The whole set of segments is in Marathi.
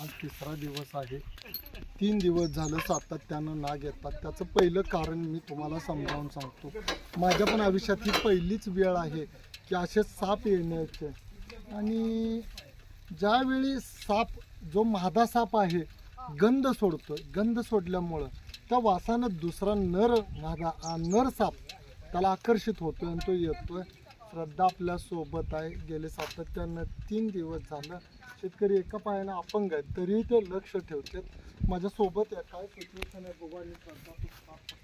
आज तिसरा दिवस आहे. तीन दिवस झालं सातत्यानं नाग येतात. त्याचं पहिलं कारण मी तुम्हाला समजावून सांगतो. माझ्या पण आयुष्यात ही पहिलीच वेळ आहे की असे साप येण्याचे. आणि ज्यावेळी साप जो मादा साप आहे गंध सोडतो गंध सोडल्यामुळं त्या वासानं दुसरा नर मादा नर साप त्याला आकर्षित होतोय आणि तो येतोय. श्रद्धा आपल्यासोबत आहे. गेले सातत्यानं तीन दिवस झालं. शेतकरी एका पायानं अपंग आहेत तरीही ते लक्ष ठेवतात. माझ्यासोबत या काय सिच्युएशन आहे बघू आणि श्रद्धा तू साप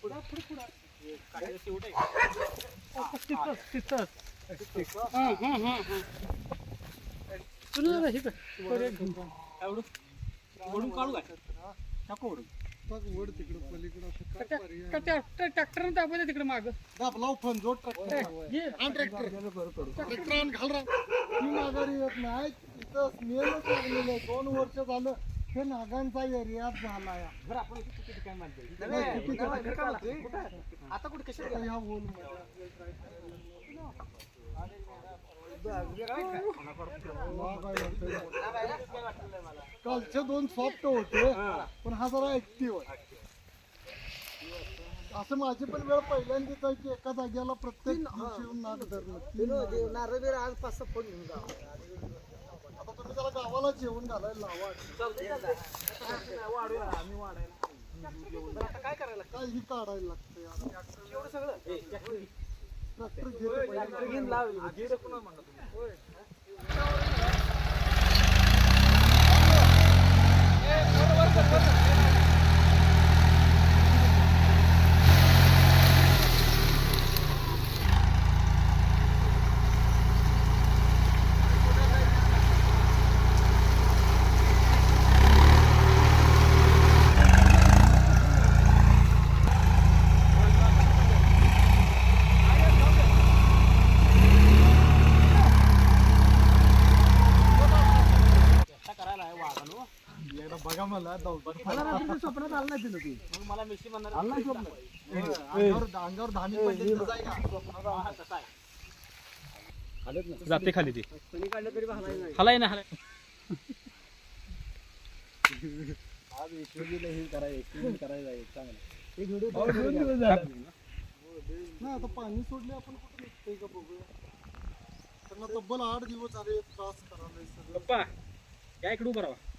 पुढे बघ ट्रॅक्टर दाबवते तिकडे माग दाबलाव ट्रॅक्टर आण ट्रॅक्टर घाल ही माघारी येत नाही तिथं दोन वर्ष झालं हे नागांचा एरियात झाला या. नाही, किती आता कुठे? कशी आता ह्या होल कालचे दोन सॉफ्ट होते पण हा जरा ऍक्टिव्ह आहे. असं माझी पण वेळ पहिल्यांदाच आहे की एका जाग्याला प्रत्येक दिवशी येऊन नाग धरणं तीन नाग. आज पाच सहा फोन घेऊन जा. त्याला गावाला जेवण घालायला लावा आता काय करायला काय ही काढायला लागतं यार. एवढं सगळं? ट्रॅक्टर घेऊन लाव. गेलं पुन्हा म्हणलं तुम्ही एकदा बघा मला दौड मला रात्री स्वप्नात आलं नाही तिला ती मग मला मिशी म्हणणार आलं नाही स्वप्न अंगावर अंगावर धामी पडली तर जाय का? जाते खाली ती कोणी काढलं तरी भाला नाही. हलाय ना हलाय आज हे करायचं करायचं आहे चांगलं नाही आता पाणी सोडले आपण कुठे निघतंय का बघूया? त्यांना तब्बल आठ दिवस झाले त्रास करायला सगळं. पप्पा या इकडे उभं राहा. का तिकडे जातोय का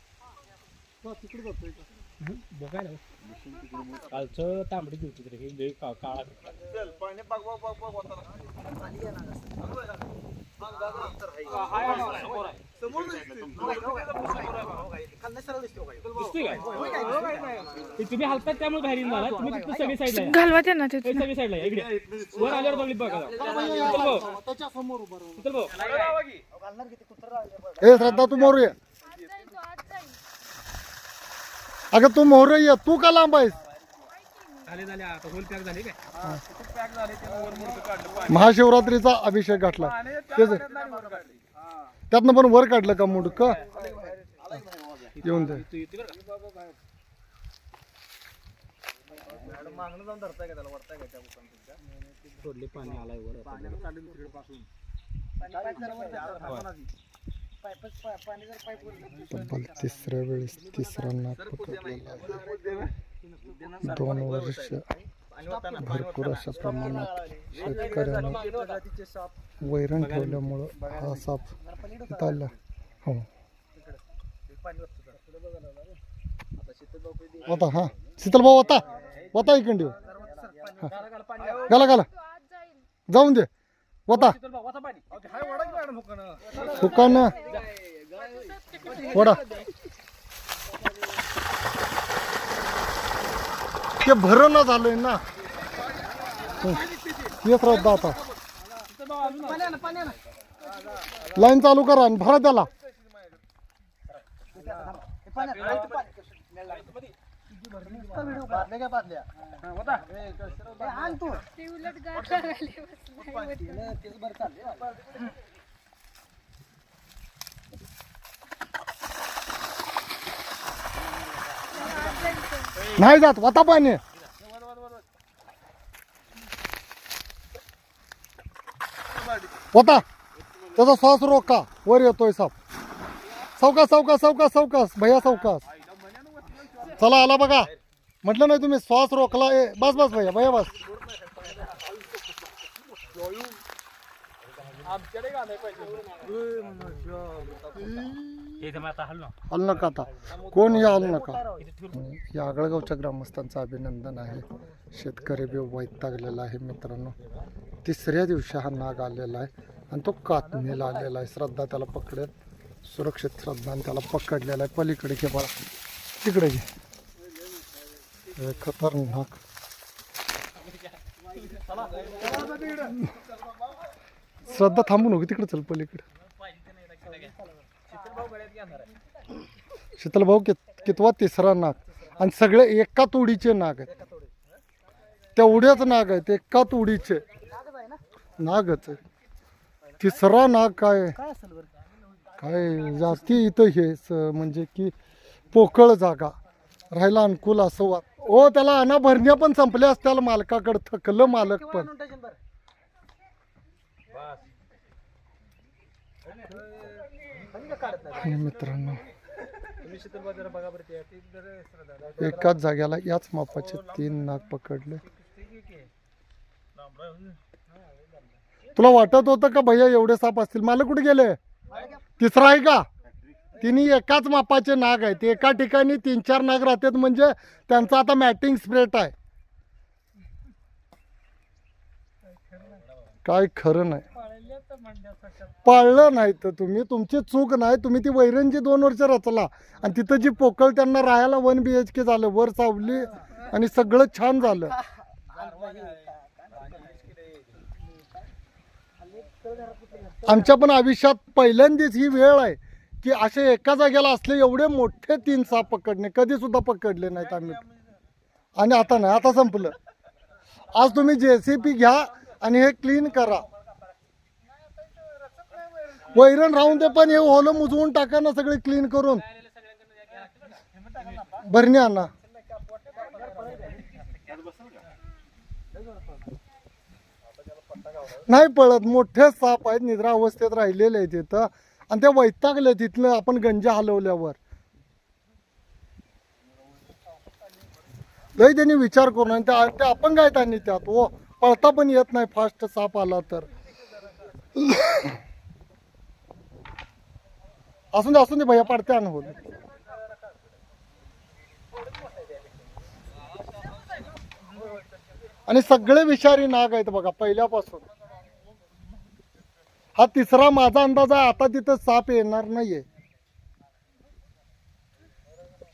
बघायला कालचं तांबडी हे लय का- काळा दिसतोय. काय ते तुम्ही हलतात त्यामुळे बाहेर येऊन झाला तुम्ही तिथं सगळी साईडला घालवा त्यांना ते सगळी साईडला या, इकडे वर आल्यावर बघली बघा. त्याच्यासमोर उभा राहून चल भाऊ ए श्रद्धा तू मोर ये. अगं तू मोर ये तू का लांब आहेस? झाले झाले आता होल पॅक झाले काय? महाशिवरात्रीचा अभिषेक घातला. तेच त्यातनं पण वर काढलं का मुडक येऊन दे. तू येते बरं का? मागणं जाऊन धरताय का त्याला? वरताय का त्या बुकांना सोडले पाणी आलाय वर. तिकडे पासून. पाणी जर पाईप तब्बल तिसऱ्या वेळेस तिसरा नाग पकडलेला आहे. दोन वर्ष भरपूर अशा प्रमाणात शेतकऱ्यांना वैरण ठेवल्यामुळं हा साप इथं आला हो. आता होता हा. शीतल भाऊ होता होता इकडे घाला घाला. जाऊन दे. होता चल वडा ते भरण झालंय ना. येत राहत आता. लाईन चालू करा आणि भरा त्याला. नाही जात वता पाणी. वता त्याचा श्वास रोका वर येतोय साप. सौकास सौकास सौकास सौकास भैया सौकास चला आला बघा. म्हटलं नाही तुम्ही श्वास रोखला. ए बस बस भैया भैया बस. आलं नका आता. कोण या आलं नका? या आगळगावच्या ग्रामस्थांचं अभिनंदन आहे. शेतकरी बी वैतागलेला आहे मित्रांनो. तिसऱ्या दिवशी हा नाग आलेला आहे आणि तो कातणीला आलेला आहे. श्रद्धा त्याला पकडेल. सुरक्षित श्रद्धा त्याला पकडलेला आहे. पलीकडे घे बघा तिकडे घे. हे खतरनाक श्रद्धा थांबू नको तिकडे चल पलीकडे शीतल भाऊ कितवा तिसरा नाग आणि सगळे एका तोडीचे नाग आहेत तेवढ्याच नाग आहेत एका तोडीचे नागच तिसरा नाग काय काय जास्ती इथं हे स- म्हणजे की पोकळ जागा राहायला अनुकूल असं वाट ओ त्याला अना भरण्या पण संपल्या असत्याला मालकाकडे थकलं मालक पण. मित्रांनो एकाच जाग्याला याच मापाचे तीन नाग पकडले. तुला वाटत होतं का भैया एवढे साप असतील? मला कुठे गेले? तिसरा आहे का? तिन्ही एकाच मापाचे नाग आहेत. एका ठिकाणी तीन चार नाग राहतात म्हणजे त्यांचा आता मॅटिंग स्प्रेट आहे. काय खरं नाही. पाळलं नाही तर तुम्ही. तुमची चूक नाही. तुम्ही ती वैरणजी दोन वर्ष रचला. आणि तिथं जी पोकळ त्यांना राहायला वन बी एच के झालं. वर सावली आणि सगळं छान झालं. आमच्या पण आयुष्यात पहिल्यांदाच ही वेळ आहे. की असे एका जागेला असले एवढे मोठे तीन साप पकडणे. कधीसुद्धा पकडले नाहीत आम्ही. आणि आता नाही आता संपलं. आज तुम्ही जे सी पी घ्या आणि हे क्लीन करा. वैरण राहून दे पण हे होलं मुजवून टाका ना सगळे क्लीन करून. भरणी आणा. नाही पळत मोठे साप आहेत निद्रा अवस्थेत राहिलेले आहेत तिथं आणि ते वैतागलं तिथलं आपण गंजा हलवल्यावर. लय त्यांनी विचार करून आणि त्या ते आपण काय आणि त्यात? हो पळता पण येत नाही फास्ट साप आला तर. असून दे असून दे भैया पडते अनुभव. आणि सगळे विषारी नाग आहेत बघा पहिल्यापासून. हा तिसरा माझा अंदाज आहे आता तिथं साप येणार नाहीये.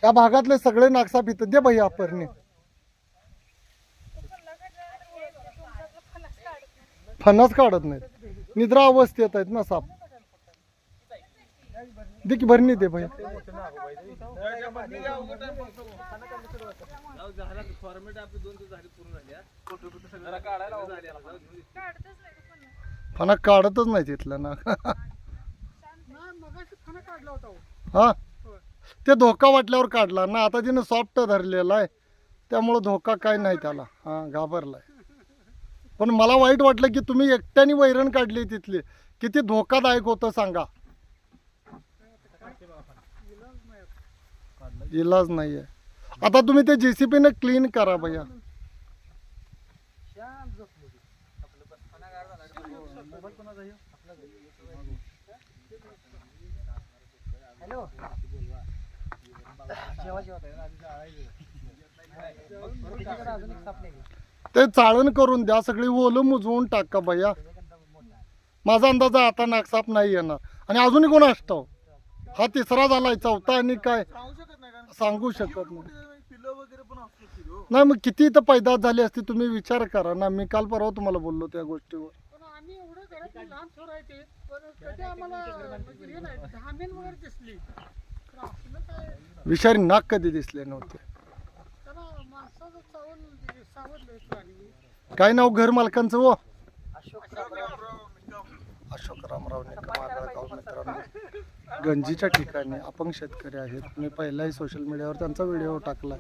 या भागातले सगळे नागसाप इथं दे भैया परने फणस काढत नाहीत. निद्रा अवस्थेत आहेत ना साप. दे की भरणी दे भैया फॉर्मेट आपली दोन दिवस झाली पूर्ण झाली फोटो बिटो सगळं काढायला फणा काढतच नाही तिथला ना. हा? ते धोका वाटल्यावर काढला ना. आता तिने सॉफ्ट धरलेला आहे त्यामुळं धोका काय नाही त्याला. हा घाबरलाय. पण मला वाईट वाटलं की तुम्ही एकट्याने वैरण काढली तिथली. किती धोकादायक होतं सांगा. इलाज नाहीये. आता तुम्ही ते जेसीबी ने क्लीन करा भैया. हॅलो. जेव्हा जेव्हा अजून एक सापले ते चाळण करून द्या सगळी ओलं मुजवून टाका भैया? माझा अंदाज आता नागसाप नाही येणार. आणि अजूनही कोण असतो? हा तिसरा झालाय चौथा आणि काय? सांगू शकत नाही. नाही मग किती इथं पैदास झाली असती तुम्ही विचार करा ना. मी काल परवा तुम्हाला बोललो त्या गोष्टीवर. पण कधी आम्हाला म्हणजे हे नाही धामीन वगैरे दिसली. तर आपलं काय? विषारी नाग कधी दिसले नव्हते? त्याला माणसाचं चावल सावधलं प्राणी काय नाव घर मालकांचं हो? अशोक रामराव निकम. मित्रांनो. गंजीच्या ठिकाणी अपंग शेतकरी आहेत. मी पहिलाही सोशल मीडियावर त्यांचा व्हिडिओ टाकला.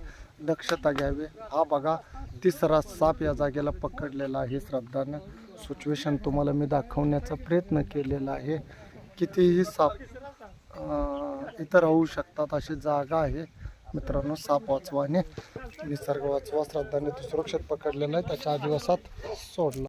दक्षता घ्यावी. हा बघा तिसरा साप या जागेला पकडलेला आहे श्रद्धानं. सिच्युएशन तुम्हाला मी दाखवण्याचा प्रयत्न केलेला आहे. कितीही साप इतर इथं राहू शकतात अशी जागा आहे. मित्रांनो साप वाचवा आणि निसर्ग वाचवा. श्रद्धाने तो सुरक्षित पकडलेला आहे. त्याच्या आदिवासात सोडला.